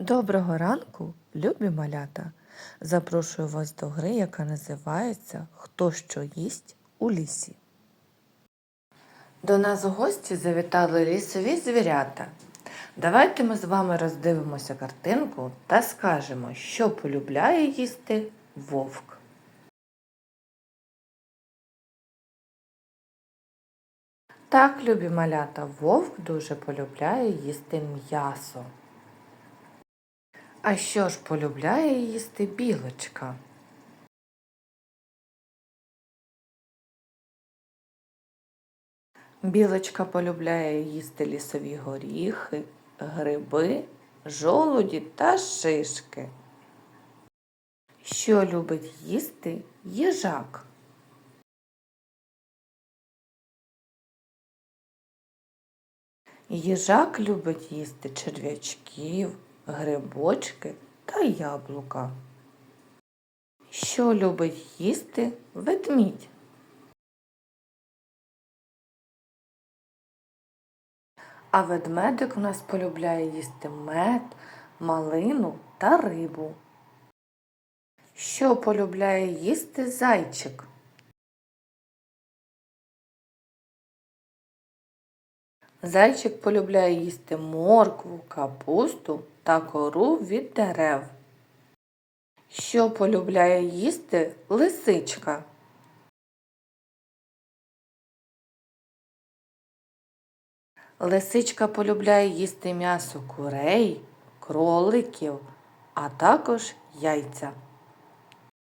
Доброго ранку, любі малята! Запрошую вас до гри, яка називається Хто що їсть у лісі. До нас у гості завітали лісові звірята. Давайте ми з вами роздивимося картинку та скажемо, що полюбляє їсти вовк. Так, любі малята, вовк дуже полюбляє їсти м'ясо. А що ж полюбляє їсти білочка? Білочка полюбляє їсти лісові горіхи, гриби, жолуді та шишки. Що любить їсти їжак? Їжак любить їсти черв'ячків, грибочки та яблука. Що любить їсти ведмідь? А ведмедик у нас полюбляє їсти мед, малину та рибу. Що полюбляє їсти зайчик? Зайчик полюбляє їсти моркву, капусту та кору від дерев. Що полюбляє їсти лисичка? Лисичка полюбляє їсти м'ясо курей, кроликів, а також яйця.